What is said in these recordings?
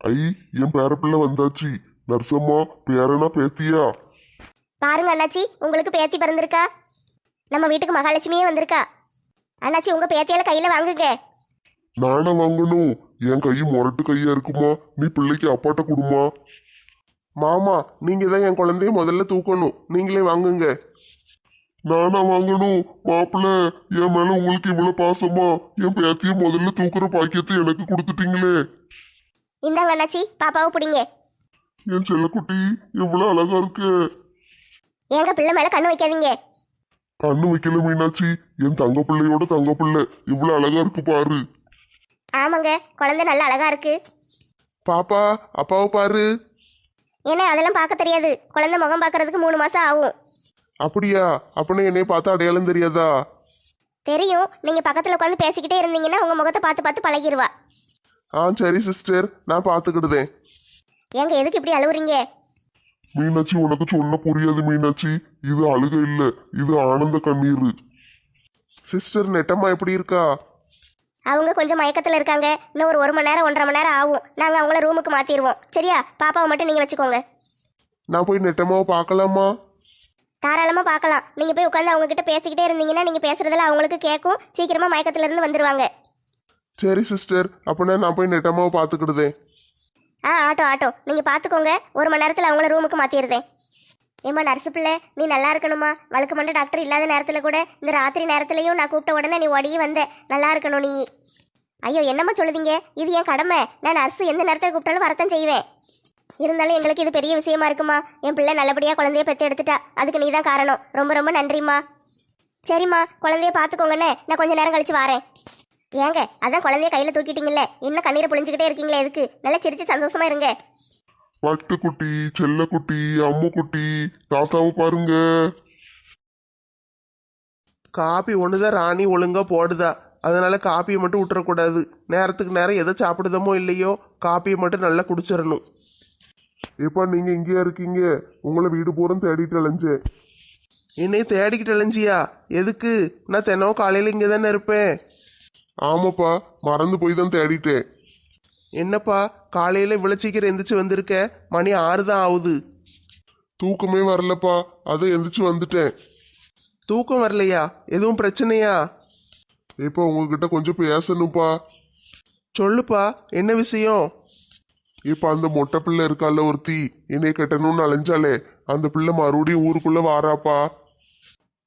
ஐ என் பேரப்பிள்ளை வந்தாச்சு. நர்சம்மா பேரனா பேத்தியா? பாருங்க அண்ணாச்சி உங்களுக்கு பேத்தி பிறந்திருக்கா? நம்ம வீட்டுக்கு மகாலட்சுமியே வந்திருக்கா. அண்ணாச்சி உங்க பேத்தியால கையில வாங்குங்க. நானே வாங்கணும். என் கை முரட்டு கையா இருக்குமா? நீ பிள்ளைக்கு அப்பாட்ட கொடுமா. மாமா நீங்க தான் என் குழந்தைய முதல்ல தூக்கணும். நீங்களே வாங்குங்க. நானா வாங்கணும். மாப்பிள்ள என் மேல உங்களுக்கு இவ்வளவு பாசமா? என் பேத்திய முதல்ல தூக்குற பாக்கியத்தை எனக்கு கொடுத்துட்டீங்களே. இந்தாங்க அண்ணாச்சி பாப்பாவை பிடிங்க. என் செல்லக்குட்டி எவ்வளவு அழகா இருக்கு. எங்க பிள்ளை மேல கண்ணு வைக்காதீங்க. கண்ணு வைக்கல மீனாட்சி. என் தங்க பிள்ளையோட தங்க பிள்ளை. இவ்வளவு அழகா இருக்கு பாரு. ஆமாங்க குழந்தை நல்ல அழகா இருக்கு. பாப்பா அப்பாவை பாரு. ஏன்னா அதெல்லாம் பார்க்க தெரியாது. குழந்தை முகம் பார்க்கறதுக்கு மூணு மாசம் ஆகும். அப்படியா? அப்படின்னா என்னைய பார்த்தா அடையாளம் தெரியாதா? தெரியும். நீங்க பக்கத்துல உட்காந்து பேசிக்கிட்டே இருந்தீங்கன்னா உங்க முகத்தை பார்த்து பார்த்து பழகிருவா. ஆ சரி சிஸ்டர் நான் பார்த்துக்கிடுதேன். ஏங்க எதுக்கு இப்படி அழுவுறீங்க? மீனாட்சி உனக்கு சொன்ன புரியாது மீனாட்சி. இது அழுக இல்ல. இது ஆனந்த கண்ணீர். சிஸ்டர் நெட்டம்மா எப்படி இருக்கா? அவங்க கொஞ்சம் மயக்கத்துல இருக்காங்க. இன்னும் ஒரு ஒரு மணி நேரம் ஒன்றரை மணி நேரம் ஆகும். நாங்க அவங்கள ரூமுக்கு மாத்திடுவோம். சரியா? பாப்பாவை மட்டும் நீங்க வச்சுக்கோங்க. நான் போய் நெட்டம்மாவை பார்க்கலாமா? தாராளமா பார்க்கலாம். நீங்க போய் உட்காந்து அவங்க கிட்ட பேசிக்கிட்டே இருந்தீங்கன்னா நீங்க பேசுறதெல்லாம் அவங்களுக்கு கேட்கும். சீக்கிரமா மயக்கத்துல இருந்து வந்துருவாங்க. சரி சிஸ்டர் அப்படின்னா நான் போய் நெட்டமாவை பார்த்துக்கிடுதேன் ஆ ஆட்டோ ஆட்டோ. நீங்கள் பார்த்துக்கோங்க. ஒரு மணி நேரத்தில் அவங்கள ரூமுக்கு மாற்றிடுதேன் ஏம்மா நர்ஸு பிள்ளை நீ நல்லா இருக்கணுமா? வழக்கு மண்ட டாக்டர் இல்லாத நேரத்தில் கூட இந்த ராத்திரி நேரத்துலையும் நான் கூப்பிட்ட உடனே நீ ஓடியே வந்த. நல்லா இருக்கணும் நீ. ஐயோ என்னம்மா சொல்லுதீங்க? இது என் கடமை. நான் நர்ஸு எந்த நேரத்தில் கூப்பிட்டாலும் வரத்தான் செய்வேன். இருந்தாலும் எங்களுக்கு இது பெரிய விஷயமா இருக்குமா? என் பிள்ளை நல்லபடியாக குழந்தைய பெற்று எடுத்துட்டா. அதுக்கு நீ தான் காரணம். ரொம்ப ரொம்ப நன்றிம்மா. சரிம்மா குழந்தைய பார்த்துக்கோங்கண்ணே. நான் கொஞ்ச நேரம் கழிச்சு வரேன். ஏங்க அதான் குழந்தைய கையில தூக்கிட்டீங்கல்ல. இன்னும் கண்ணீரை புழிஞ்சுக்கிட்டே இருக்கீங்களே எதுக்கு? நல்லா சிரிச்சு சந்தோஷமா இருங்க. பட்டுக்குட்டி செல்லக்குட்டி அம்முக்குட்டி தாத்தாவை பாருங்க. காப்பி ஒன்று தான் ராணி ஒழுங்கா போடுதா? அதனால காப்பியை மட்டும் விட்டுறக்கூடாது நேரத்துக்கு நேரம் எதை சாப்பிடுதமோ இல்லையோ காப்பியை மட்டும் நல்லா குடிச்சிடணும். இப்ப நீங்க இங்கேயா இருக்கீங்க? உங்களை வீடு பூரம் தேடிட்டு அலைஞ்சேன். என்னைய தேடிக்கிட்டு அலைஞ்சியா? எதுக்கு? நான் தினம் காலையில் இங்கே தானே இருப்பேன். ஆமாப்பா மறந்து போய் தான் தேடிட்டேன். என்னப்பா காலையில் சீக்கிரம் எந்திரிச்சு வந்திருக்க? மணி ஆறு தான் ஆகுது தூக்கமே வரலப்பா அதை எந்திரிச்சு வந்துட்டேன். தூக்கம் வரலையா? எதுவும் பிரச்சனையா? இப்ப உங்ககிட்ட கொஞ்சம் பேசணும்ப்பா. சொல்லுப்பா என்ன விஷயம்? இப்ப அந்த மொட்டை பிள்ளை இருக்கால ஒருத்தி என்னை கட்டணும்னு அலைஞ்சாலே அந்த பிள்ளை மறுபடியும் ஊருக்குள்ள வாராப்பா.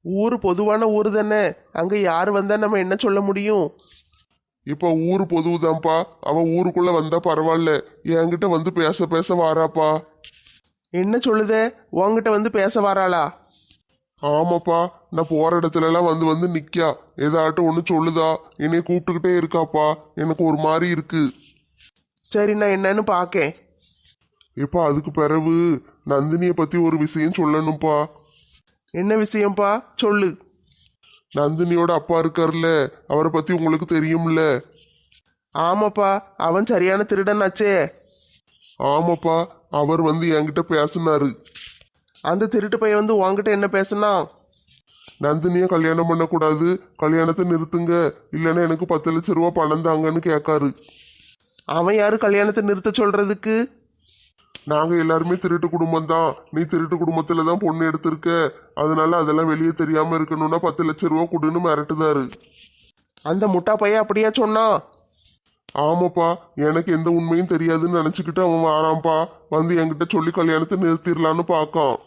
ஊர் பொதுவான ஊர் தானே. அங்கே யார் வந்தால் நம்ம என்ன சொல்ல முடியும்? இப்ப ஊரு பொதுவுதான்ப்பா. அவன் ஊருக்குள்ள வந்தா பரவாயில்ல என்கிட்ட வந்து பேச பேச வாராப்பா. என்ன சொல்லுதே? உன்கிட்ட வந்து பேச வராளா? ஆமாப்பா. நான் போற இடத்துல எல்லாம் வந்து வந்து நிக்கா ஏதாட்டும் ஒண்ணு சொல்லுதா? என்னை கூப்பிட்டுக்கிட்டே இருக்காப்பா. எனக்கு ஒரு மாதிரி இருக்கு. சரி நான் என்னன்னு பார்க்கேன் இப்ப அதுக்கு பிறகு நந்தினிய பத்தி ஒரு விஷயம் சொல்லணும்ப்பா. என்ன விஷயம்ப்பா சொல்லு. நந்தினியோட அப்பா இருக்கார்ல அவரை பத்தி உங்களுக்கு தெரியும்ல. ஆமாப்பா. அவன் சரியான திருடனாச்சே ஆமாப்பா. அவர் வந்து என்கிட்ட பேசினாரு. அந்த திருட்டு பையன் வந்து உன்கிட்ட என்ன பேசுனா? நந்தினிய கல்யாணம் பண்ணக்கூடாது. கல்யாணத்தை நிறுத்துங்க. இல்லைன்னா எனக்கு பத்து லட்ச ரூபா பணம் தாங்கன்னு கேட்காரு. அவன் யாரு கல்யாணத்தை நிறுத்த சொல்றதுக்கு? நாங்க எல்லாருமே திருட்டு குடும்பம் தான். நீ திருட்டு குடும்பத்துல தான் பொண்ணு எடுத்திருக்க. அதனால அதெல்லாம் வெளியே தெரியாம இருக்கணும்னா பத்து லட்ச ரூபா கொடுன்னு மிரட்டுதாரு. அந்த முட்டா பையன் அப்படியா சொன்னான் ஆமாப்பா எனக்கு எந்த உண்மையும் தெரியாதுன்னு நினைச்சுக்கிட்டு அவன் வாரான்ப்பா. வந்து என்கிட்ட சொல்லி கல்யாணத்தை நிறுத்திடலான்னு பார்க்கான்.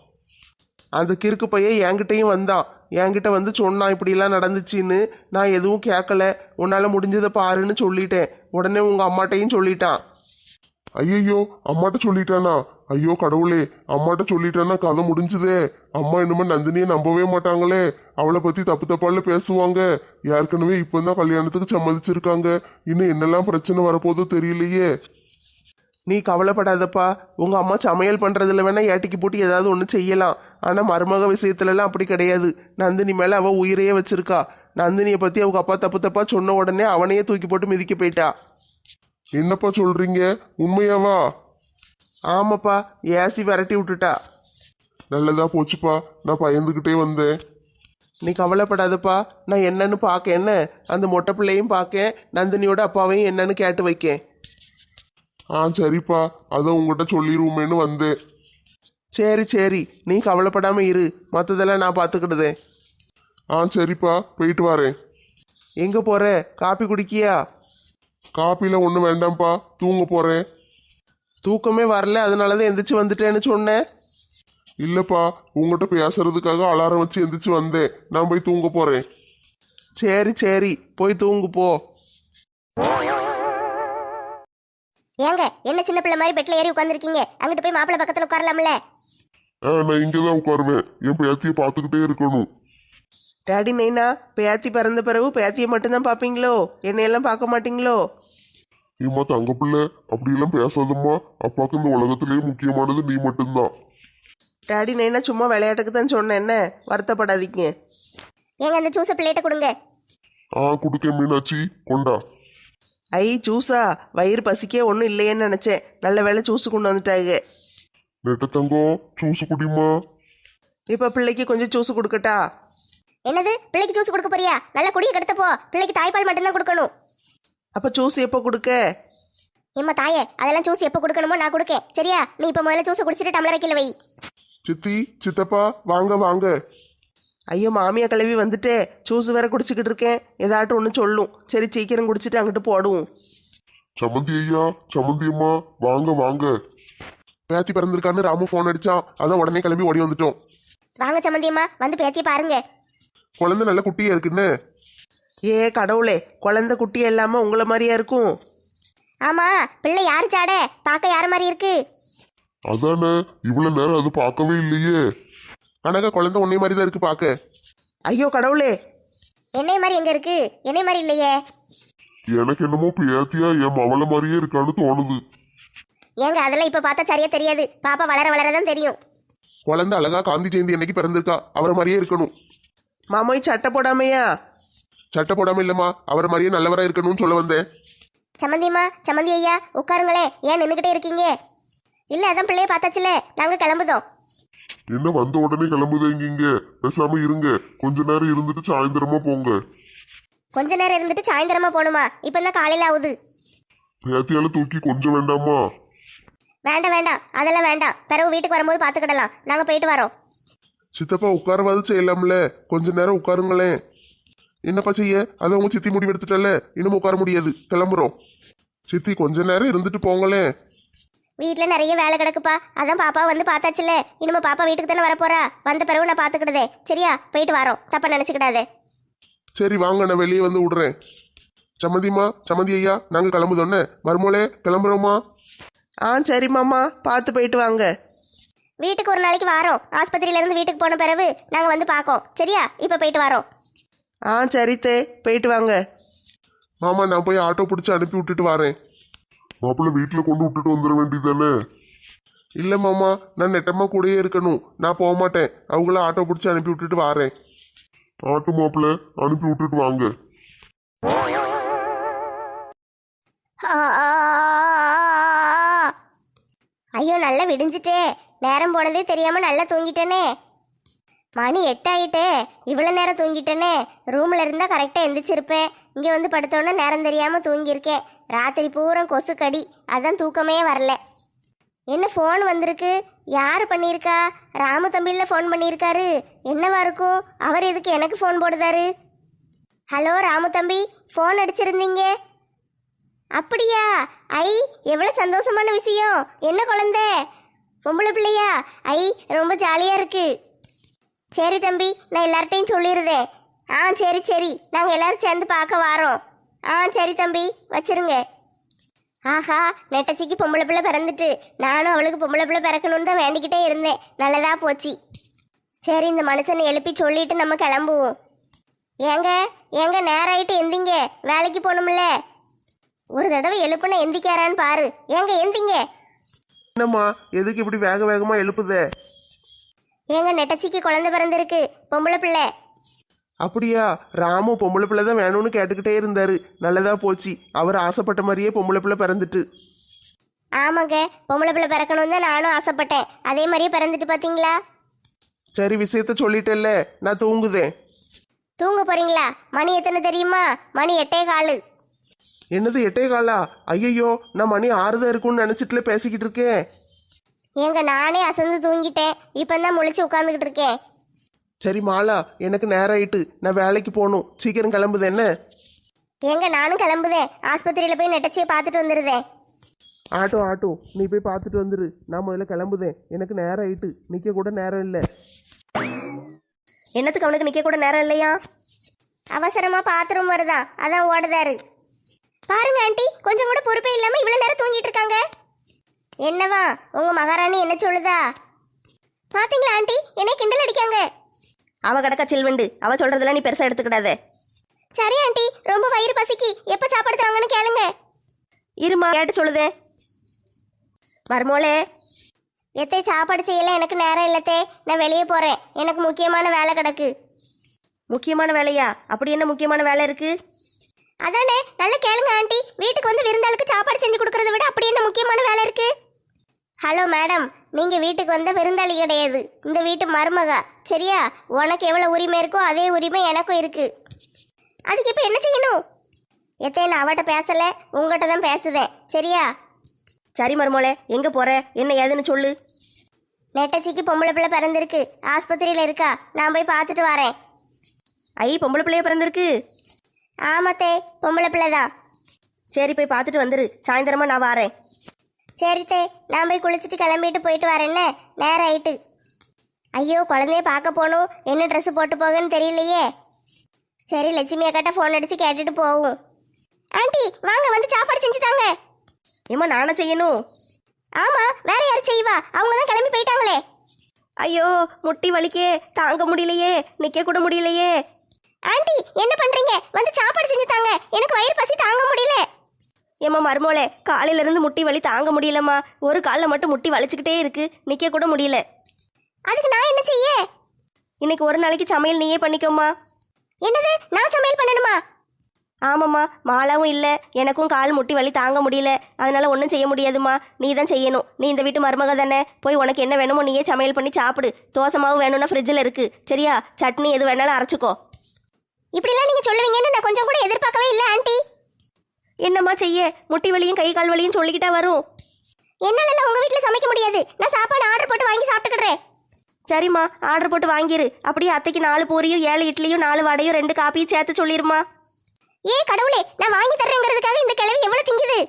அந்த கிறுக்கு பையன் என்கிட்டயும் வந்தான் என்கிட்ட வந்து சொன்னான் இப்படிலாம் நடந்துச்சுன்னு நான் எதுவும் கேட்கல உன்னால முடிஞ்சதை பாருன்னு சொல்லிட்டேன். உடனே உங்க அம்மாட்டையும் சொல்லிட்டான். ஐயையோ அம்மாட்ட சொல்லிட்டானா? ஐயோ கடவுளே அம்மாட்ட சொல்லிட்டானா கதை முடிஞ்சுதே. அம்மா இனிமே நந்தினியை நம்பவே மாட்டாங்களே. அவளை பத்தி தப்பு தப்பால பேசுவாங்க. ஏற்கனவே இப்பதான் கல்யாணத்துக்கு சம்மதிச்சிருக்காங்க. இன்னும் என்னெல்லாம் பிரச்சனை வரப்போதோ தெரியலையே. நீ கவலைப்படாதப்பா. உங்க அம்மா சமையல் பண்றதுல வேணா ஏட்டிக்கு போட்டு ஏதாவது ஒன்று செய்யலாம். ஆனா மருமக விஷயத்துலலாம் அப்படி கிடையாது. நந்தினி மேல அவ உயிரையே வச்சிருக்கா. நந்தினியை பத்தி அவங்க அப்பா தப்பு தப்பா சொன்ன உடனே அவனையே தூக்கி போட்டு மிதிக்க போயிட்டா. என்னப்பா சொல்றீங்க? உண்மையாவா? ஆமாப்பா ஏசி விரட்டி விட்டுட்டா. நல்லதா போச்சுப்பா. நான் பயந்துகிட்டே வந்தேன். நீ கவலைப்படாதப்பா. நான் என்னன்னு பார்க்க என்ன? அந்த மொட்டை பிள்ளையும் பார்க்கேன் நந்தினியோட அப்பாவையும் என்னன்னு கேட்டு வைக்கேன். ஆ சரிப்பா. அதை உங்ககிட்ட சொல்லிடுவோமேன்னு வந்தேன். சரி சரி. நீ கவலைப்படாம இரு. மற்றதெல்லாம் நான் பார்த்துக்கிடுதேன் ஆ சரிப்பா. போயிட்டு வரேன். எங்க போற? காப்பி குடிக்கியா? காப்பில ஒன்றும் வேண்டாம்ப்பா. தூங்க போறேன். தூக்கமே வரல அதனால தான் எந்திரிச்சு வந்துட்டேன்னு சொன்னேன். இல்லப்பா உங்ககிட்ட பேசுறதுக்காக அலாரம் வச்சு எந்திரிச்சு வந்தேன். நான் போய் தூங்க போறேன். சரி சரி. போய் தூங்கு போ. ஏங்க என்ன சின்ன பிள்ளை மாதிரி பெட்ல ஏறி உட்காந்துருக்கீங்க அங்கிட்டு போய் மாப்பிள்ளை பக்கத்துல உட்காரலாம்ல? ஆ நான் இங்கே தான் உட்காருவேன். என் பேத்தியை பார்த்துக்கிட்டே இருக்கணும். டேடி நைனா பேத்தி பிறந்த பிறகு பேத்தியை மட்டும்தான் பார்ப்பீங்களோ என்னையெல்லாம் பார்க்க மாட்டீங்களோ? ஏம்மா தங்க பிள்ளை அப்படியெல்லாம் பேசாதம்மா. அப்பாவுக்கு இந்த உலகத்திலேயே முக்கியமானது நீ மட்டும்தான். டேடி நைனா சும்மா விளையாட்டுக்கு தான் சொன்னேன். என்ன? வருத்தப்படாதீங்க. ஏங்க அந்த ஜூஸை பிள்ளைகிட்ட கொடுங்க. ஆ குடுக்க மீனாட்சி. கொண்டா. ஐ ஜூஸா வயிறு பசிக்கே ஒன்றும் இல்லையேன்னு நினச்சேன். நல்ல வேளை ஜூஸ் கொண்டு வந்துட்டாங்க. நெட்ட தங்கம் ஜூஸ் குடிமா இப்போ பிள்ளைக்கு கொஞ்சம் ஜூஸ் கொடுக்கட்டா? என்னது? பிள்ளைக்கு ஜூஸ் கொடுக்க போறியா? நல்லா குடிய கெடுத்த போ. பிள்ளைக்கு தாய்ப்பால் மட்டும்தான் கொடுக்கணும். அப்போ ஜூஸ் எப்போ கொடுக்க? ஏம்மா தாயே அதெல்லாம் ஜூஸ் எப்போ கொடுக்கணுமோ நான் கொடுக்கேன். சரியா? நீ இப்போ முதல்ல ஜூஸை குடிச்சிட்டு டம்ளர் கீழே வை. சித்தி சித்தப்பா வாங்க வாங்க. ஐயோ மாமியா கிளவி வந்துட்டே. ஜூஸ் வேற குடிச்சிக்கிட்டு இருக்கேன். ஏதாட்டும் ஒன்று சொல்லும். சரி சீக்கிரம் குடிச்சிட்டு அங்கிட்டு போடுவோம். சமந்தி ஐயா சமந்தி அம்மா வாங்க வாங்க. பேத்தி பிறந்திருக்கான்னு ராமு ஃபோன் அடிச்சான். அதான் உடனே கிளம்பி ஓடி வந்துட்டோம். வாங்க சம்மந்தியம்மா வந்து பேத்தியை பாருங்க. குழந்தை நல்ல குட்டியா இருக்குன்னு ஏ கடவுளே குழந்தை குட்டி இல்லாமல் உங்களை மாதிரியா இருக்கும். ஆமா பிள்ளை யாரு சாட? பார்க்க யார மாதிரி இருக்கு? அதானே இவ்வளவு நேரம் அது பார்க்கவே இல்லையே. ஆனாக்கா குழந்தை உன்னை மாதிரி தான் இருக்கு பார்க்க. ஐயோ கடவுளே. என்னைய மாதிரி எங்க இருக்கு? என்னைய மாதிரி இல்லையே. எனக்கு என்னமோ பேத்தியா என் மவளை மாதிரியே இருக்கான்னு தோணுது. ஏங்க அதெல்லாம் இப்ப பார்த்தா சரியா தெரியாது. பாப்பா வளர வளர தான் தெரியும். குழந்தை அழகா காந்தி ஜெயந்தி அன்னைக்கு பிறந்திருக்கா. அவரை மாதிரியே இருக்கணும். மாமோய் சட்டை போடாமையா? சட்டை போடாம இல்லம்மா. அவரை மாதிரியே நல்லவரா இருக்கணும்னு சொல்ல வந்தேன். சம்மந்தியம்மா சம்மந்தி ஐயா உட்காருங்களே. ஏன் நின்றுகிட்டே இருக்கீங்க? இல்ல அதான் பிள்ளைய பார்த்தாச்சுல. நாங்க கிளம்புதோம். என்ன வந்த உடனே கிளம்புதேங்க இங்க? பேசாம இருங்க. கொஞ்ச நேரம் இருந்துட்டு சாயந்தரமா போங்க. கொஞ்ச நேரம் இருந்துட்டு சாயந்தரமா போகணுமா? இப்போ தான் காலையில ஆகுது. பேத்தியால தூக்கி கொஞ்சம் வேண்டாமா? வேண்டாம் வேண்டாம். அதெல்லாம் வேண்டாம். பிறகு வீட்டுக்கு வரும்போது பார்த்துக்கிடலாம். நாங்கள் போயிட்டு வரோம். சித்தப்பா உட்காரவாது செய்யலாம்ல. கொஞ்ச நேரம் உட்காருங்களேன். என்னப்பா செய்ய? அதை உங்க சித்தி முடிவு எடுத்துட்டல இன்னும் உட்கார முடியாது. கிளம்புறோம். சித்தி கொஞ்ச நேரம் இருந்துட்டு போங்களேன். வீட்டில் நிறைய வேலை கிடக்குப்பா. அதான் பாப்பா வந்து பார்த்தாச்சுல. இனிமே பாப்பா வீட்டுக்கு தானே வரப்போறா? வந்த பிறகு நான் பார்த்துக்கிடுதே. சரியா? போயிட்டு வரோம். தப்பா நினச்சிக்கிடாதே. சரி வாங்க. நான் வெளியே வந்து விடுறேன். சம்மந்திம்மா சம்மந்தி ஐயா நாங்க கிளம்புதோன்னே. மருமோளே கிளம்புறோமா ஆ சரி மாமா. பார்த்து போயிட்டு வாங்க. வீட்டுக்கு ஒரு நாளைக்கு வரோம். ஆஸ்பத்திரியில இருந்து வீட்டுக்கு போன பிறகு நாங்கள் வந்து பார்க்கோம் சரியா? இப்போ போயிட்டு வரோம். ஆ சரி தே. போயிட்டு வாங்க. மாமா நான் போய் ஆட்டோ பிடிச்சி அனுப்பி விட்டுட்டு வரேன். மாப்பிள்ள வீட்டுல கொண்டு விட்டுட்டு வந்துட வேண்டியதானே இல்ல மாமா நான் நெட்டமா கூடயே இருக்கணும். நான் போக மாட்டேன். அவங்கள ஆட்டோ பிடிச்சி அனுப்பி விட்டுட்டு வரேன். ஆட்டோ மாப்பிள்ள அனுப்பி விட்டுட்டு வாங்க. ஐயோ நல்லா விடிஞ்சிட்டே. நேரம் போனதே தெரியாம நல்லா தூங்கிட்டேனே. மணி எட்டாயிட்டே. இவ்வளோ நேரம் தூங்கிட்டேனே. ரூமில் இருந்தால் கரெக்டாக எந்திரிச்சிருப்பேன். இங்கே வந்து படுத்தோன்னே நேரம் தெரியாமல் தூங்கியிருக்கேன். ராத்திரி பூரம் கொசு கடி அதான் தூக்கமே வரல. என்ன ஃபோன் வந்திருக்கு? யார் பண்ணியிருக்கா? ராமு தம்பியில் ஃபோன் பண்ணியிருக்காரு. என்னவா இருக்கும்? அவர் எதுக்கு எனக்கு ஃபோன் போடுதாரு? ஹலோ ராமு தம்பி ஃபோன் அடிச்சிருந்தீங்க? அப்படியா? ஐ எவ்வளோ சந்தோஷமான விஷயம். என்ன குழந்தை? பொம்பளை பிள்ளையா? ஐ ரொம்ப ஜாலியாக இருக்கு. சரி தம்பி நான் எல்லார்ட்டையும் சொல்லிடுதேன் ஆ சரி சரி. நாங்கள் எல்லாரும் சேர்ந்து பார்க்க வாரோம். ஆ சரி தம்பி வச்சிருங்க. ஆஹா நெட்டச்சிக்கு பொம்பளை பிள்ளை பிறந்துட்டு. நானும் அவளுக்கு பொம்பளை பிள்ளை பிறக்கணும்னு தான் வேண்டிக்கிட்டே இருந்தேன். நல்லதாக போச்சு. சரி இந்த மனுஷனை எழுப்பி சொல்லிட்டு நம்ம கிளம்புவோம். ஏங்க ஏங்க நேரம் எந்திங்க. வேலைக்கு போகணும்ல. ஒரு தடவை எழுப்புனா எந்திக்காரான்னு பாரு. ஏங்க எந்திங்க. என்னம்மா? எதுக்கு இப்படி வேக வேகமாக எழுப்புதே? ஏங்க நெட்டச்சிக்கு குழந்தை பிறந்திருக்கு. பொம்பளை பிள்ளை. அப்படியா? ராமு பொம்பளை பிள்ளை தான் வேணும்னு கேட்டுக்கிட்டே இருந்தாரு. நல்லதா போச்சு. அவர் ஆசைப்பட்ட மாதிரியே பொம்பளை பிள்ளை பிறந்துட்டு. ஆமாங்க பொம்பளை பிள்ளை பிறக்கணும்னு தான் நானும் ஆசைப்பட்டேன். அதே மாதிரியே பிறந்துட்டு பார்த்தீங்களா சரி விஷயத்த சொல்லிட்டேல்ல. நான் தூங்குதேன். தூங்க போறீங்களா? மணி எத்தனை தெரியுமா? மணி எட்டே காலு. என்னது எட்டே காலா? ஐயையோ நான் மணி ஆறுதான் இருக்கும்னு நினைச்சிட்டுல பேசிக்கிட்டு இருக்கேன். ஏங்க நானே அசந்து தூங்கிட்டேன். இப்போ தான் முழிச்சு உட்காந்துக்கிட்டு இருக்கேன். சரி மாலா எனக்கு நேரம் ஆயிட்டு நான் வேலைக்கு போகணும். சீக்கிரம் கிளம்புது என்ன? ஏங்க நானும் கிளம்புதேன். ஆஸ்பத்திரியில் போய் நெட்டச்சியை பார்த்துட்டு வந்துடுதேன் ஆட்டோ ஆட்டோ. நீ போய் பார்த்துட்டு வந்துரு. நான் முதல்ல கிளம்புதேன். எனக்கு நேரம் ஆயிட்டு நிற்க கூட நேரம் இல்லை. என்னத்துக்கு அவனுக்கு நிற்க கூட நேரம் இல்லையா? அவசரமா பாத்ரூம் வருதா? அதான் ஓடுதாரு. பாருங்க ஆண்டி. கொஞ்சம் கூட பொறுப்பே இல்லாம இவ்வளவு நேரம் தூங்கிட்டு இருக்காங்க. என்னவா? உங்க மகாராணி என்ன சொல்லுதா? பாத்தீங்களா ஆண்டி? என்னை கிண்டல் அடிக்காங்க. அவ கிடக்க சில்வண்டு. அவ சொல்றதெல்லாம் நீ பெருசா எடுத்துக்கிடாத. சரி ஆண்டி. ரொம்ப வயிறு பசிக்கு. எப்ப சாப்பாடு தராங்கன்னு கேளுங்க. இருமா கேட்டு சொல்லுதே? மருமோளே எத்தை சாப்பாடு செய்யல. எனக்கு நேரம் இல்லத்தே நான் வெளியே போறேன். எனக்கு முக்கியமான வேலை கிடக்கு. முக்கியமான வேலையா? அப்படி என்ன முக்கியமான வேலை இருக்கு? அதானே நல்லா கேளுங்க ஆண்டி. வீட்டுக்கு வந்து விருந்தாளுக்கு சாப்பாடு செஞ்சு கொடுக்கறத விட அப்படி என்ன முக்கியமான வேலை இருக்கு? Hello madam. நீங்க வீட்டுக்கு வந்த விருந்தாளி கிடையாது. இந்த வீட்டு மருமகா. சரியா? உனக்கு எவ்வளவு உரிமை இருக்கோ அதே உரிமை எனக்கும் இருக்கு. அதுக்கு இப்ப என்ன செய்யணும்? எத்தே நான் அவட்ட பேசல. உங்ககிட்ட தான் பேசுதேன். சரியா? சரி மருமோளே எங்க போற? என்ன ஏதுன்னு சொல்லு. நெட்டச்சிக்கு பொம்பளை பிள்ளை பிறந்திருக்கு. ஆஸ்பத்திரியில இருக்கா? நான் போய் பார்த்துட்டு வரேன். ஐ பொம்பளை பிள்ளைய பிறந்திருக்கு? ஆமாத்தே பொம்பளை பிள்ளை தான் சரி போய் பார்த்துட்டு வந்துரு. சாயந்தரமா நான் வாரேன். சரித்தே நான் போய் குளிச்சுட்டு கிளம்பிட்டு போயிட்டு வரேன்ன? நேரம் ஆயிட்டு. ஐயோ குழந்தைய பார்க்க போகணும். என்ன ட்ரெஸ் போட்டு போகன்னு தெரியலையே. சரி லட்சுமி அக்காட்ட ஃபோன் அடிச்சு கேட்டுட்டு போவோம். ஆண்டி வாங்க வந்து சாப்பாடு செஞ்சு தாங்க. ஏமா நானே செய்யணும்? ஆமா வேற யார் செய்வா. அவங்க தான் கிளம்பி போயிட்டாங்களே. ஐயோ முட்டி வலிக்கே. தாங்க முடியலையே. நிக்க கூட முடியலையே. ஆண்டி என்ன பண்றீங்க? வந்து சாப்பாடு செஞ்சு தாங்க. எனக்கு வயிறு பசி தாங்க முடியல. ஏம்மா மருமோளே காலையில இருந்து முட்டி வலி தாங்க முடியலம்மா. ஒரு காலில் மட்டும் முட்டி வலிச்சுக்கிட்டே இருக்கு. நிக்க கூட முடியல. அதுக்கு நான் என்ன செய்ய? இன்னைக்கு ஒரு நாளைக்கு சமையல் நீயே பண்ணிக்கோமா என்னது? நான் சமையல் பண்ணணுமா? ஆமாம்மா மாலாவும் இல்லை. எனக்கும் கால் முட்டி வலி தாங்க முடியல. அதனால ஒன்றும் செய்ய முடியாதும்மா. நீ தான் செய்யணும். நீ இந்த வீட்டு மருமக தானே. போய் உனக்கு என்ன வேணுமோ நீயே சமையல் பண்ணி சாப்பிடு. தோசை மாவு வேணும்னா ஃப்ரிட்ஜில் இருக்கு. சரியா? சட்னி எது வேணாலும் அரைச்சிக்கோ. இப்படிலாம் நீங்க சொல்லுவீங்கன்னு நான் கொஞ்சம் கூட எதிர்பார்க்கவே இல்லை ஆண்டி. என்னம்மா செய்ய? முட்டி வலியும் கை கால் வலியும் சொல்லிக்கிட்டா வரும். என்னால உங்க வீட்ல சமைக்க முடியாது. நான் சாப்பாடு ஆர்டர் போட்டு வாங்கி சாப்பிட்டுக்கிறேன் சரிம்மா ஆர்டர் போட்டு வாங்கிரு. அப்படியே அத்தைக்கு நாலு பூரியும் ஏழு இட்லியும் நாலு வடையும் ரெண்டு காப்பியும் சேர்த்து சொல்லிருமா ஏ கடவுளே நான் வாங்கி தர்றேங்கிறதுக்காக இந்த கிழவி எவ்வளவு திங்குது?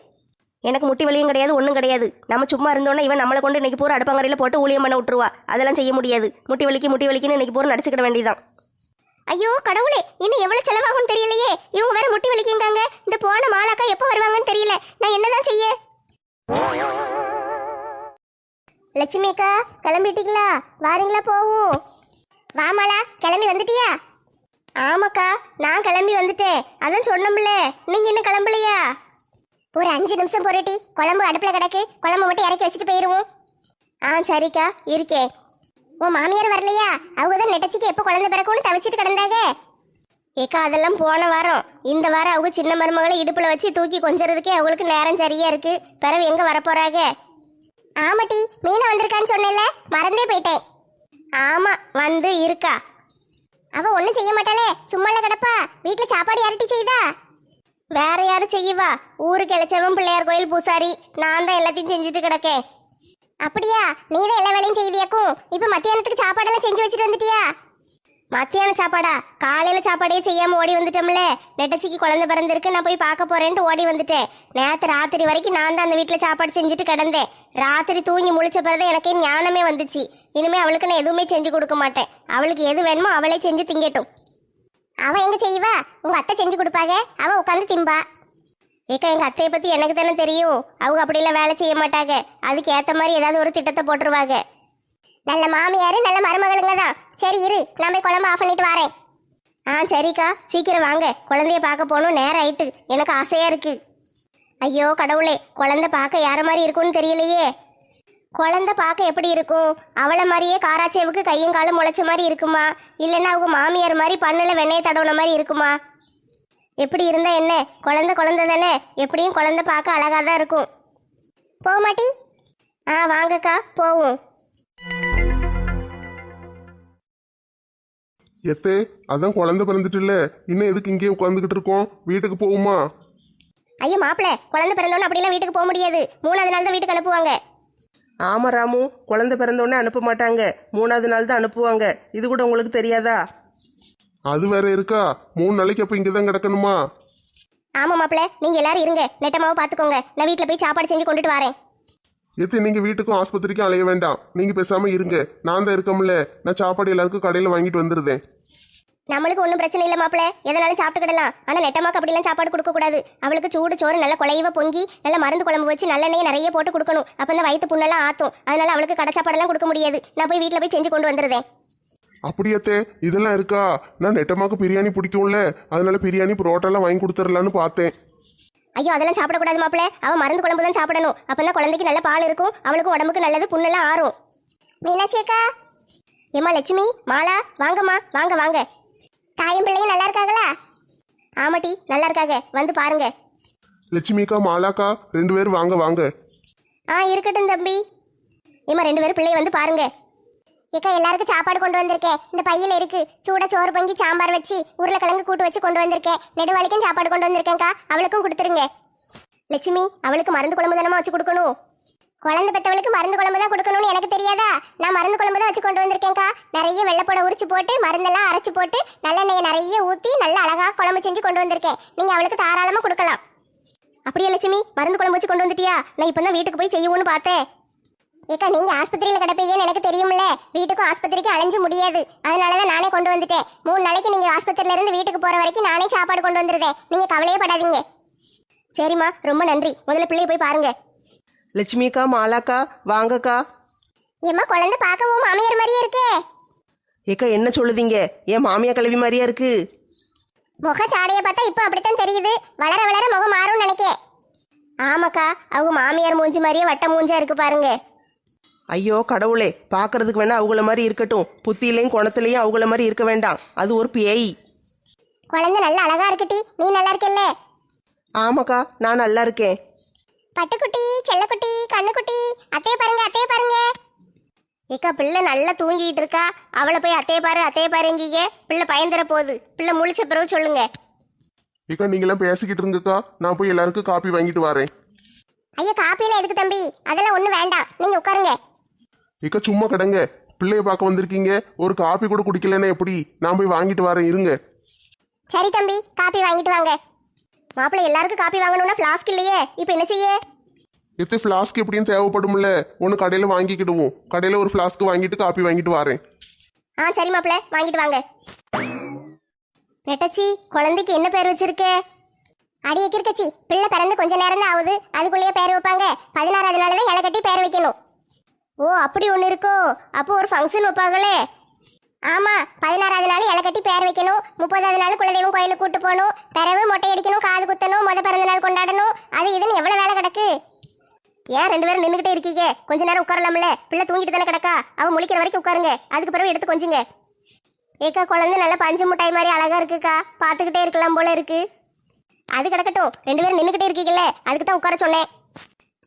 எனக்கு முட்டி வலியும் கிடையாது ஒன்றும் கிடையாது. நம்ம சும்மா இருந்தோன்னா இவன் நம்மளை கொண்டு இன்னைக்கு பூரா அடுப்பங்கரையில் போட்டு ஊழியம் பண்ண விட்டுருவா. அதெல்லாம் செய்ய முடியாது. முட்டி வலிக்கு முட்டி வலிக்குன்னு இன்னைக்கு பூரா நடிச்சுக்கிட வேண்டியதான் ஐயோ கடவுளே இன்னும் எவ்வளவு செலவாகும் தெரியலையே. இவங்க வேற முட்டி வலிக்கிங்காங்க. இந்த போன மாலாக்கா எப்போ வருவாங்கன்னு தெரியல. நான் என்னதான் செய்ய? லட்சுமி அக்கா கிளம்பிட்டீங்களா? வாரீங்களா போவோம்? வாமாலா கிளம்பி வந்துட்டியா? ஆமாக்கா நான் கிளம்பி வந்துட்டேன். அதான் சொன்னோம்ல நீங்க இன்னும் கிளம்பலையா? ஒரு அஞ்சு நிமிஷம் பொருட்டி குழம்பு அடுப்புல கிடக்கு. குழம்பு மட்டும் இறக்கி வச்சுட்டு போயிருவோம். ஆ சரிக்கா இருக்கேன். உன் மாமியார் வரலையா? அவங்க தான் நெட்டச்சிக்கு எப்போ குழந்தை பிறக்கும்னு தவிச்சிட்டு கிடந்தாங்க. ஏக்கா அதெல்லாம் போன வாரம். இந்த வாரம் அவங்க சின்ன மருமகளை இடுப்பில் வச்சு தூக்கி கொஞ்சறதுக்கே அவங்களுக்கு நேரம் சரியா இருக்கு. பிறகு எங்க வரப்போறாங்க? ஆமாட்டி மீனா வந்திருக்கான்னு சொன்னேன்ல. மறந்தே போயிட்டேன். ஆமா வந்து இருக்கா. அவ ஒன்றும் செய்ய மாட்டாளே. சும்மால கிடப்பா. வீட்டில் சாப்பாடு யார்ட்டி செய்தா? வேற யாரும் செய்யவா? ஊருக்கு இழைச்சவன் பிள்ளையார் கோயில் பூசாரி. நான் தான் எல்லாத்தையும் செஞ்சுட்டு கிடக்கேன். அப்படியா? நீ தான் எல்லா வேலையும் செய்தியாக்கும். இப்போ மத்தியானத்துக்கு சாப்பாடெல்லாம் செஞ்சு வச்சுட்டு வந்துட்டியா? மத்தியான சாப்பாடா? காலையில சாப்பாடே செய்யாம ஓடி வந்துட்டோம்ல. நெட்டச்சிக்கு குழந்தை பிறந்திருக்கு நான் போய் பார்க்க போறேன்ட்டு ஓடி வந்துட்டேன். நேற்று ராத்திரி வரைக்கும் நான் தான் அந்த வீட்டில் சாப்பாடு செஞ்சுட்டு கிடந்தேன். ராத்திரி தூங்கி முழிச்ச பிறகு எனக்கே ஞானமே வந்துச்சு. இனிமே அவளுக்கு நான் எதுவுமே செஞ்சு கொடுக்க மாட்டேன். அவளுக்கு எது வேணுமோ அவளே செஞ்சு திங்கட்டும். அவ எங்க செய்வா? உங்க அத்தை செஞ்சு கொடுப்பாங்க அவ உட்காந்து திம்பா. ஏக்கா எங்க அத்தையை பத்தி எனக்கு தானே தெரியும். அவங்க அப்படிலாம் வேலை செய்ய மாட்டாங்க. அதுக்கு ஏத்த மாதிரி ஏதாவது ஒரு திட்டத்தை போட்டுருவாங்க. நல்ல மாமியாரு நல்ல மருமகளுங்க தான். சரி இரு. நான் போய் குழம்பு ஆஃப் பண்ணிட்டு வரேன். ஆ சரிக்கா. சீக்கிரம் வாங்க. குழந்தைய பார்க்க போகணும். நேரம் ஆயிட்டு. எனக்கு ஆசையா இருக்கு. ஐயோ கடவுளே. குழந்தை பார்க்க யார மாதிரி இருக்கும்னு தெரியலையே. குழந்தை பார்க்க எப்படி இருக்கும்? அவளை மாதிரியே காராச்சேவுக்கு கையும் காலும் முளைச்ச மாதிரி இருக்குமா? இல்லைன்னா அவங்க மாமியார் மாதிரி பண்ணுல வெண்ணெய் தடவுன மாதிரி இருக்குமா? எப்படி இருந்தா என்ன? குழந்தை குழந்தை தானே? எப்படியும் குழந்தை பார்க்க அழகா தான் இருக்கும். போக மாட்டி. ஆ வாங்கக்கா போவோம். எத்தே அதான் குழந்தை பிறந்துட்டுல இன்னும் எதுக்கு இங்கேயே உட்காந்துக்கிட்டு இருக்கோம்? வீட்டுக்கு போகுமா ஐயோ மாப்பிள குழந்தை பிறந்தோன்னு அப்படிலாம் வீட்டுக்கு போக முடியாது. மூணாவது நாள் தான் வீட்டுக்கு அனுப்புவாங்க. ஆமா ராமு. குழந்தை பிறந்தோடனே அனுப்ப மாட்டாங்க. மூணாவது நாள் தான் அனுப்புவாங்க. இது கூட உங்களுக்கு தெரியாதா? அது வேற இருக்கா? மூணு நாளைக்கு அப்ப இங்கதான் கிடக்கணுமா? ஆமா மாப்பிள நீங்க எல்லாரும் இருங்க. நெட்டமாவை பாத்துக்கோங்க. நான் வீட்டுல போய் சாப்பாடு செஞ்சு கொண்டுட்டு வரேன். எத்தி நீங்க வீட்டுக்கும் ஆஸ்பத்திரிக்கும் அலைய வேண்டாம். நீங்க பேசாம இருங்க. நான் தான் இருக்கமுல்ல. நான் சாப்பாடு எல்லாருக்கும் கடையில வாங்கிட்டு வந்துருதேன். நம்மளுக்கு ஒன்றும் பிரச்சனை இல்லை மாப்பிள. எதனாலும் சாப்பிட்டுக்கிடலாம். ஆனால் நெட்டமாக்கு அப்படிலாம் சாப்பாடு கொடுக்க கூடாது. அவளுக்கு சூடு சோறு நல்ல குலையவ பொங்கி நல்ல மருந்து குழம்பு வச்சு நல்லெண்ணெய் நிறைய போட்டு கொடுக்கணும். அப்போ தான் வயிற்று புண்ணெல்லாம் ஆத்தும். அதனால அவளுக்கு கடை சாப்பாடெல்லாம் கொடுக்க முடியாது. நான் போய் வீட்டில் போய் செஞ்சு கொண்டு வந்துருதேன். அப்படியாத்தே இதெல்லாம் இருக்கா? நான் நெட்டமாக்கு பிரியாணி பிடிக்கும்ல. அதனால பிரியாணி புரோட்டாலாம் வாங்கி கொடுத்துடலான்னு பார்த்தேன். ஐயோ அதெல்லாம் சாப்பிடக்கூடாது மாப்பிள. அவன் மருந்து குழம்பு தான் சாப்பிடணும். அப்பதான் குழந்தைக்கு நல்ல பால் இருக்கும். அவளுக்கும் உடம்புக்கு நல்லது புண்ணெல்லாம் ஆறும். மீனாட்சி அக்கா. ஏம்மா லட்சுமி மாலா வாங்கம்மா வாங்க வாங்க. தாயும் பிள்ளையும் நல்லா இருக்காங்களா? ஆமாட்டி நல்லா இருக்காங்க. வந்து பாருங்க. லட்சுமிக்கா மாலாக்கா ரெண்டு பேரும் வாங்க வாங்க. ஆ இருக்கட்டும் தம்பி. ஏம்மா ரெண்டு பேரும் பிள்ளைய வந்து பாருங்க. ஏக்கா எல்லாருக்கும் சாப்பாடு கொண்டு வந்திருக்கேன் இந்த பையில இருக்கு. சூட சோறு பொங்கி சாம்பார் வச்சு உருளைக்கிழங்கு கூட்டு வச்சு கொண்டு வந்திருக்கேன் நெடுவாளிக்கும் சாப்பாடு கொண்டு வந்திருக்கேன்க்கா. அவளுக்கும் கொடுத்துருங்க. லட்சுமி அவளுக்கு மருந்து குழம்பு தானமா வச்சு கொடுக்கணும்? குழந்தை பெற்றவளுக்கு மருந்து குழம்பு தான் கொடுக்கணும்னு எனக்கு தெரியாதா? நான் மருந்து குழம்பு தான் வச்சு கொண்டு வந்திருக்கேன்க்கா. நிறைய வெள்ளைப்பட உரிச்சு போட்டு மருந்தெல்லாம் அரைச்சு போட்டு நல்லெண்ணெயை நிறைய ஊற்றி நல்ல அழகா குழம்பு செஞ்சு கொண்டு வந்திருக்கேன் நீங்க அவளுக்கு தாராளமா கொடுக்கலாம். அப்படியே லட்சுமி மருந்து குழம்பு வச்சு கொண்டு வந்துட்டியா? நான் இப்போ தான் வீட்டுக்கு போய் செய்யணும்னு பார்த்தேன். ஏக்கா நீங்க ஆஸ்பத்திரியில கிடப்பீங்கன்னு எனக்கு தெரியும்ல. வீட்டுக்கும் ஆஸ்பத்திரிக்கு அலைஞ்சு முடியாது. அதனாலதான் நானே கொண்டு வந்துட்டேன். மூணு நாளைக்கு நீங்க ஆஸ்பத்திரியில இருந்து வீட்டுக்கு போற வரைக்கும் நானே சாப்பாடு கொண்டு வந்துருதேன். நீங்க கவலையே படாதீங்க. சரிம்மா ரொம்ப நன்றி. முதல்ல பிள்ளைய போய் பாருங்க. லட்சுமிக்கா மாலாக்கா வாங்கக்கா. ஏம்மா குழந்தை பார்க்கவும் மாமியார் மாதிரியே இருக்கே. ஏக்கா என்ன சொல்லுதீங்க? என் மாமியா கிளவி மாதிரியா இருக்கு? முக சாடையை பார்த்தா இப்போ அப்படித்தான் தெரியுது. வளர வளர முகம் மாறும்னு நினைக்கேன் ஆமாக்கா அவங்க மாமியார் மூஞ்சி மாதிரியே வட்ட மூஞ்சா இருக்கு பாருங்க. ஐயோ கடவுளே பார்க்கறதுக்கு வேணா அவங்கள மாதிரி இருக்கட்டும். புத்தியிலையும் குணத்துலையும் அவங்கள மாதிரி இருக்க வேண்டாம். அது ஒரு பேய். குழந்தை நல்ல அழகா இருக்குட்டி நீ நல்லா இருக்கல்ல? ஆமாக்கா நான் நல்லா இருக்கேன். பட்டுக்குட்டி செல்லக்குட்டி கண்ணுக்குட்டி அத்தைய பாருங்க அத்தைய பாருங்க. ஏக்கா பிள்ளை நல்லா தூங்கிட்டு இருக்கா. அவளை போய் அத்தைய பாரு அத்தைய பாருங்கீங்க பிள்ளை பயந்துற போகுது. பிள்ளை முழிச்ச பிறகு சொல்லுங்க. ஏக்கா நீங்களாம் பேசிக்கிட்டு இருங்கக்கா. நான் போய் எல்லாருக்கும் காப்பி வாங்கிட்டு வரேன். ஐயா காப்பிலாம் எதுக்கு தம்பி? அதெல்லாம் ஒன்றும் வேண்டாம். நீங்க உட்காருங்க. ஏக்கா சும்மா கிடங்க. பிள்ளைய பார்க்க வந்திருக்கீங்க. ஒரு காப்பி கூட குடிக்கலன்னா எப்படி? நான் போய் வாங்கிட்டு வரேன் இருங்க. சரி தம்பி காப்பி வாங்கிட்டு வாங்க. மாப்பிள்ளை எல்லாருக்கும் காப்பி வாங்கணும்னா ஃப்ளாஸ்க் இல்லையே. இப்போ என்ன செய்ய? எத்து ஃப்ளாஸ்க் எப்படியும் தேவைப்படும்ல. ஒன்று கடையில் வாங்கிக்கிடுவோம். கடையில் ஒரு ஃப்ளாஸ்க் வாங்கிட்டு காப்பி வாங்கிட்டு வரேன். ஆ சரி மாப்பிள்ளை வாங்கிட்டு வாங்க. நெட்டச்சி குழந்தைக்கு என்ன பேர் வச்சிருக்க? அடியே கிருக்கச்சி பிள்ளை பிறந்து கொஞ்ச நேரம் தான் ஆகுது. அதுக்குள்ளேயே பேர் வைப்பாங்க. பதினாறாவது நாள் தான் இலை கட்டி பேர் வைக்கணும். ஓ அப்படி ஒன்று இருக்கோ? அப்போ ஒரு ஃபங்க்ஷன் வைப்பாங்களே. ஆமாம் பதினாறாவது நாள் இலை கட்டி பேர் வைக்கணும். முப்பதாவது நாள் குலதெய்வம் கோயிலுக்கு கூட்டு போகணும். பிறவு மொட்டை அடிக்கணும் காது குத்தணும் முத பிறந்த நாள் கொண்டாடணும். அது இதுன்னு எவ்வளோ வேலை கிடக்கு? ஏன் ரெண்டு பேரும் நின்றுக்கிட்டே இருக்கீங்க? கொஞ்ச நேரம் உட்காரலாம்ல? பிள்ளை தூங்கிட்டு தானே கிடக்கா? அவன் முழிக்கிற வரைக்கும் உட்காருங்க. அதுக்கு பிறகு எடுத்து கொஞ்சிங்க. ஏக்கா குழந்தை நல்ல பஞ்சு முட்டாய் மாதிரி அழகாக இருக்குக்கா. பார்த்துக்கிட்டே இருக்கலாம் போல இருக்கு. அது கிடக்கட்டும். ரெண்டு பேரும் நின்றுக்கிட்டே இருக்கீங்கல்ல? அதுக்கு தான் உட்கார சொன்னேன்.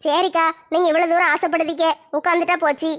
சரிக்கா நீங்க இவ்வளவு தூரம் ஆசைப்படுதிக்க உட்காந்துட்டா போச்சு.